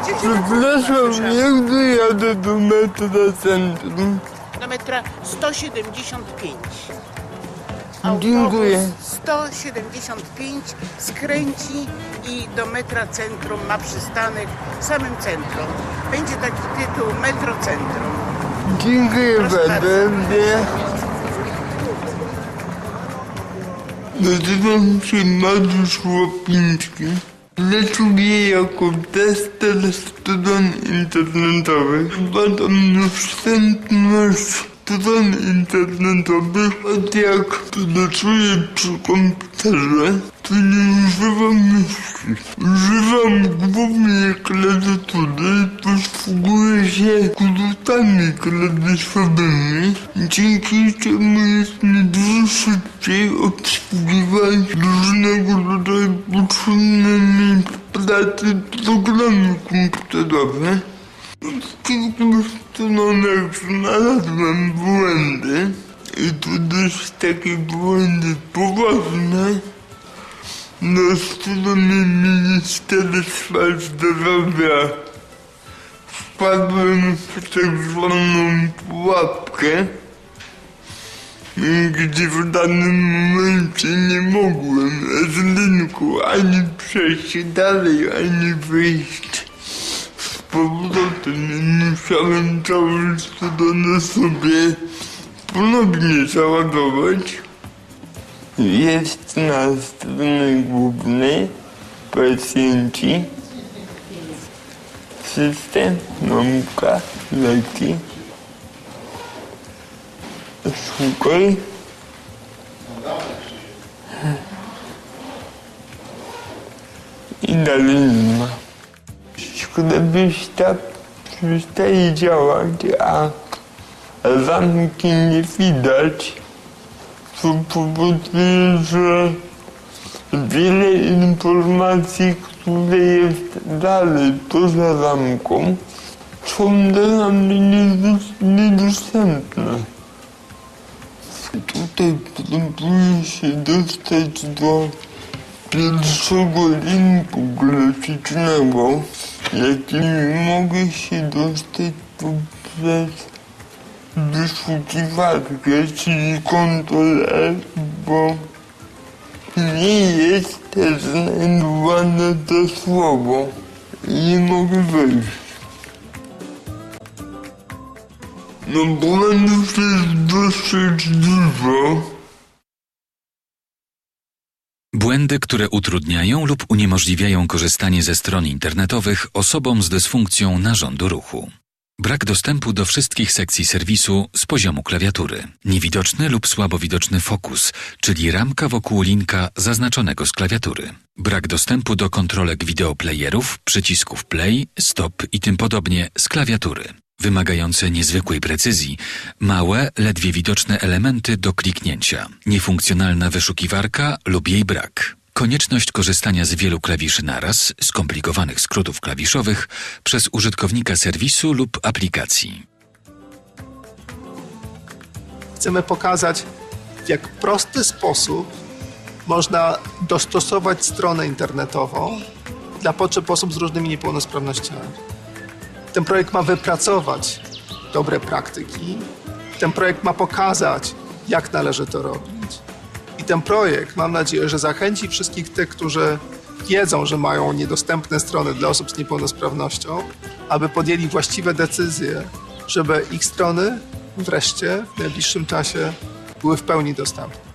Przepraszam, jak dojadę do metra centrum? Do metra 175. Dziękuję. 175 skręci i do metra centrum ma przystanek w samym centrum. Będzie taki tytuł Metro Centrum. Dziękuję Proszę bardzo. Nazywam się Mariusz Łapiński. Pracuję jako tester stron internetowych. Badam dostępność stron internetowych, od jak pracuję przy komputerze, to nie używam myszki. Używam głównie klawiatury, posługuję się skrótami klawiszowymi, dzięki czemu jest mi dużo szybciej obsługiwać różnego rodzaju potrzebne mi w pracy programy komputerowe. Znalazłem błędy i to dość takie błędy poważne. Na stronie Ministerstwa Zdrowia wpadłem w tak zwaną pułapkę, gdzie w danym momencie nie mogłem z linku ani przejść dalej, ani wyjść powrotem musiałem całą stronę sobie ponownie załadować. Jest na stronie głównej pacjenci, system, nauka, leki. Szukaj. I dalej nie ma. Szkoda byś tak przestaje działać, a zamki nie widać co powoduje, że wiele informacji, które jest dalej poza ramką, są dla mnie niedos- niedostępne. Tutaj próbuję się dostać do pierwszego linku graficznego, jakim mogę się dostać poprzez wyszukiwarkę, czyli F, bo nie jest też znajdowane to słowo nie mogę wejść. No błędów jest dosyć dużo. Błędy, które utrudniają lub uniemożliwiają korzystanie ze stron internetowych osobom z dysfunkcją narządu ruchu. Brak dostępu do wszystkich sekcji serwisu z poziomu klawiatury. Niewidoczny lub słabo widoczny fokus, czyli ramka wokół linka zaznaczonego z klawiatury. Brak dostępu do kontrolek wideoplayerów, przycisków play, stop i tym podobnie z klawiatury. Wymagające niezwykłej precyzji, małe, ledwie widoczne elementy do kliknięcia, niefunkcjonalna wyszukiwarka lub jej brak. Konieczność korzystania z wielu klawiszy naraz, skomplikowanych skrótów klawiszowych przez użytkownika serwisu lub aplikacji. Chcemy pokazać, w jak prosty sposób można dostosować stronę internetową dla potrzeb osób z różnymi niepełnosprawnościami. Ten projekt ma wypracować dobre praktyki. Ten projekt ma pokazać, jak należy to robić. I ten projekt, mam nadzieję, że zachęci wszystkich tych, którzy wiedzą, że mają niedostępne strony dla osób z niepełnosprawnością, aby podjęli właściwe decyzje, żeby ich strony wreszcie w najbliższym czasie były w pełni dostępne.